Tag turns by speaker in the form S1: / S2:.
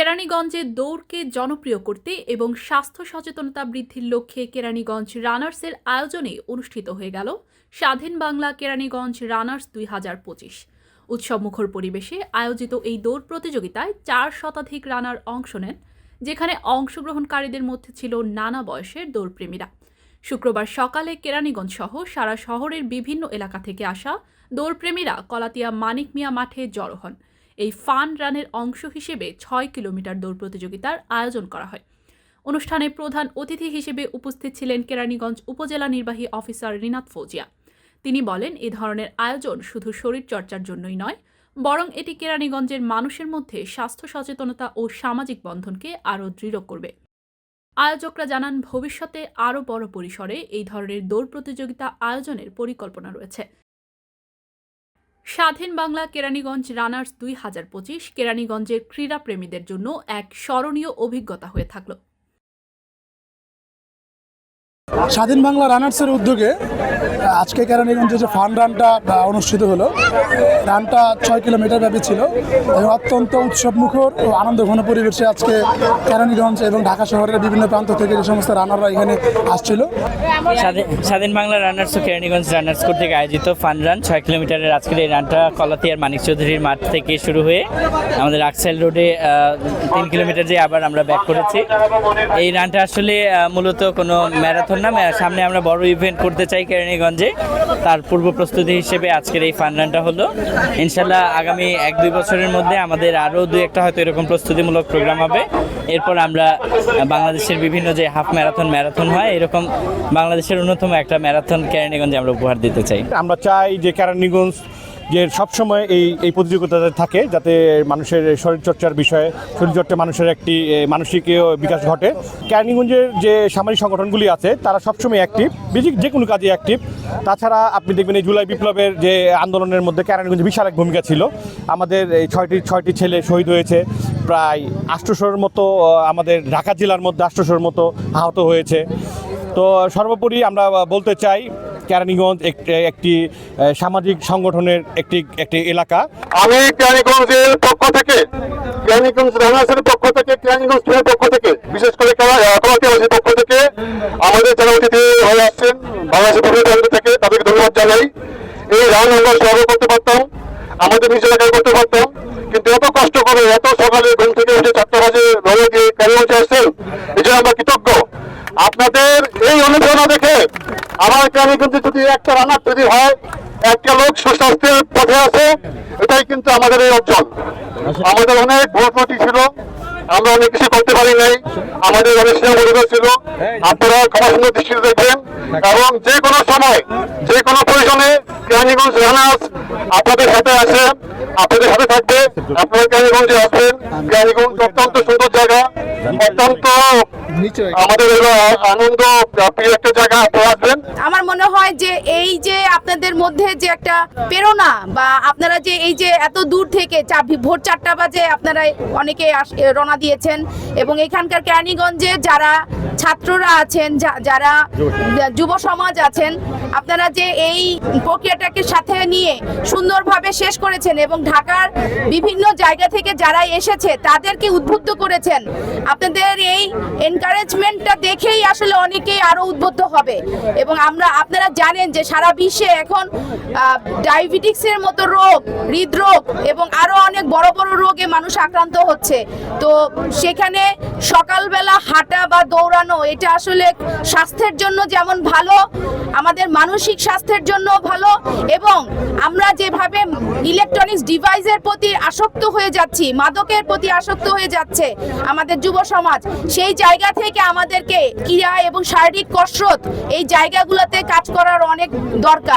S1: কেরানীগঞ্জে দৌড়কে জনপ্রিয় করতে এবং স্বাস্থ্য সচেতনতা বৃদ্ধির লক্ষ্যে কেরানীগঞ্জ রানার্সের আয়োজনে অনুষ্ঠিত হয়ে গেল স্বাধীন বাংলা কেরানীগঞ্জ রানার্স দুই হাজার পঁচিশ। উৎসবমুখর পরিবেশে আয়োজিত এই দৌড় প্রতিযোগিতায় চার শতাধিক রানার অংশ নেন, যেখানে অংশগ্রহণকারীদের মধ্যে ছিল নানা বয়সের দৌড়প্রেমীরা। শুক্রবার সকালে কেরানীগঞ্জ সহ সারা শহরের বিভিন্ন এলাকা থেকে আসা দৌড়প্রেমীরা কলাতিয়া মানিক মিয়া মাঠে জড়ো হন। এই ফান রানের অংশ হিসেবে ছয় কিলোমিটার দৌড় প্রতিযোগিতার আয়োজন করা হয়। অনুষ্ঠানে প্রধান অতিথি হিসেবে উপস্থিত ছিলেন কেরানীগঞ্জ উপজেলা নির্বাহী অফিসার রিনাত ফৌজিয়া। তিনি বলেন, এ ধরনের আয়োজন শুধু শরীরচর্চার জন্যই নয়, বরং এটি কেরানীগঞ্জের মানুষের মধ্যে স্বাস্থ্য সচেতনতা ও সামাজিক বন্ধনকে আরও দৃঢ় করবে। আয়োজকরা জানান, ভবিষ্যতে আরও বড় পরিসরে এই ধরনের দৌড় প্রতিযোগিতা আয়োজনের পরিকল্পনা রয়েছে। স্বাধীন বাংলা কেরানীগঞ্জ রানার্স দুই হাজার পঁচিশ কেরানীগঞ্জের ক্রীড়াপ্রেমীদের জন্য এক স্মরণীয় অভিজ্ঞতা হয়ে থাকল।
S2: স্বাধীন বাংলা রানার্সের উদ্যোগে আজকে কেরানীগঞ্জে যে ফান রানটা অনুষ্ঠিত হলো? রানটা ছয় কিলোমিটার ব্যাপী ছিল। এবং অত্যন্ত উৎসবমুখর ও আনন্দঘন পরিবেশে আজকে কেরানীগঞ্জ এবং ঢাকা শহরের বিভিন্ন প্রান্ত থেকে যে সমস্ত রানাররা এখানে আসছিল।
S3: স্বাধীন বাংলা রানার্স ও কেরানীগঞ্জ রানার্স থেকে আয়োজিত ফান রান ছয় কিলোমিটারের আজকের এই রানটা কলাতিয়ার মানিক চৌধুরীর মাঠ থেকে শুরু হয়ে আমাদের আকসাইল রোডে তিন কিলোমিটার যে আবার আমরা ব্যাক করেছি। এই রানটা আসলে মূলত কোনো ম্যারাথন না সামনে আমরা বড় ইভেন্ট করতে চাই কেরানীগঞ্জে তার পূর্ব প্রস্তুতি হিসেবে আজকের এই ফান রানটা হলো। ইনশাল্লাহ আগামী এক দুই বছরের মধ্যে আমাদের আরও দু একটা হয়তো এরকম প্রস্তুতিমূলক প্রোগ্রাম হবে। এরপর আমরা বাংলাদেশের বিভিন্ন যে হাফ ম্যারাথন ম্যারাথন হয়, এরকম বাংলাদেশের অন্যতম একটা ম্যারাথন কেরানীগঞ্জে আমরা উপহার দিতে চাই।
S4: আমরা চাই যে কেরানীগঞ্জ যে সবসময় এই এই প্রতিযোগিতাতে থাকে যাতে মানুষের শরীরচর্চার বিষয়ে, শরীরচর্চা মানুষের একটি মানসিক বিকাশ ঘটে। কেরানীগঞ্জের যে সামাজিক সংগঠনগুলি আছে, তারা সবসময় অ্যাক্টিভ যে কোনো কাজে অ্যাক্টিভ তাছাড়া আপনি দেখবেন এই জুলাই বিপ্লবের যে আন্দোলনের মধ্যে কেরানীগঞ্জে বিশাল এক ভূমিকা ছিল। আমাদের এই ছয়টি ছয়টি ছেলে শহীদ হয়েছে। প্রায় আষ্টশোর মতো আমাদের ঢাকা জেলার মধ্যে আষ্টশোর মতো আহত হয়েছে। তো সর্বোপরি আমরা বলতে চাই কেরানীগঞ্জ একটি সামাজিক সংগঠনের একটি একটি এলাকা।
S5: আমি কেরানীগঞ্জের পক্ষ থেকে, কেরানীগঞ্জ রানার্সের পক্ষ থেকে, কেরানীগঞ্জ পক্ষ থেকে, বিশেষ করে কলাতিয়াবাসীর পক্ষ থেকে, আমাদের যারা অতিথি হয়ে আসছেন বাংলাদেশের থেকে, তাদেরকে ধন্যবাদ জানাই। এই রান আমরা সর্ব করতে পারতাম, আমাদের নিজ এলাকায় করতে পারতাম, কিন্তু এত কষ্ট করে, এত সকালে ঘুম থেকে উঠে চারটা বাজে রোদে দিয়ে কেরানীগঞ্জে আসছেন এই আমরা কৃতজ্ঞ। আপনাদের এই অনুপ্রেরণা দেখে আমার কেরানীগঞ্জে যদি একটা রানার যদি হয়, একটা লোক সুস্বাস্থ্যের পথে আছে, এটাই কিন্তু আমাদের এই অঞ্চল। আমাদের অনেক ভোট ত্রুটি ছিল, আমরা অনেক কিছু করতে পারি নাই, আমাদের অনেক সীমাবদ্ধতা ছিল। আপনারা ক্ষমাসুন্দর দৃষ্টিতে দেখবেন, এবং যে কোনো সময়, যে কোনো প্রয়োজনে কেরানীগঞ্জ রানার্স আপনাদের সাথে আছে, আপনাদের সাথে থাকবে। আপনারা কেরানীগঞ্জে আসবেন। কেরানীগঞ্জ অত্যন্ত সুন্দর জায়গা, অত্যন্ত আমাদের হলো আনন্দ প্রিয় একটা জায়গা আসবেন।
S6: আমার মনে হয় যে এই যে আপনাদের মধ্যে যে একটা প্রেরণা বা আপনারা যে এই যে এত দূর থেকে ভোর চারটা বাজে আপনারা অনেকে আস- রওনা দিয়েছেন এবং এখানকার কেরানীগঞ্জে যারা ছাত্ররা আছেন যারা যুব সমাজ আছেন আপনারা যে এই প্রক্রিয়াটাকে সাথে নিয়ে সুন্দরভাবে শেষ করেছেন এবং ঢাকার বিভিন্ন জায়গা থেকে যারা এসেছে তাদেরকে উদ্বুদ্ধ করেছেন। আপনাদের এই এনকারেজমেন্টটা দেখেই আসলে অনেকেই আরও উদ্বুদ্ধ হবে। এবং আমরা, আপনারা জানেন যে সারা বিশ্বে এখন ডায়াবেটিক্সের মতো রোগ, হৃদরোগ এবং আরও অনেক বড় বড় রোগে মানুষ আক্রান্ত হচ্ছে। তো সেখানে সকালবেলা হাঁটা বা দৌড়ানো, এটা আসলে স্বাস্থ্যের জন্য যেমন ভালো আমাদের মানসিক স্বাস্থ্যের জন্য ভালো এবং আমরা যেভাবে ইলেকট্রনিক্স ডিভাইসের প্রতি আসক্ত হয়ে যাচ্ছি, মাদকের প্রতি আসক্ত হয়ে যাচ্ছে আমাদের যুব সমাজ, সেই জায়গা থেকে আমাদেরকে ক্রীড়া এবং শারীরিক কসরত এই জায়গাগুলোতে কাজ করার অনেক দরকার।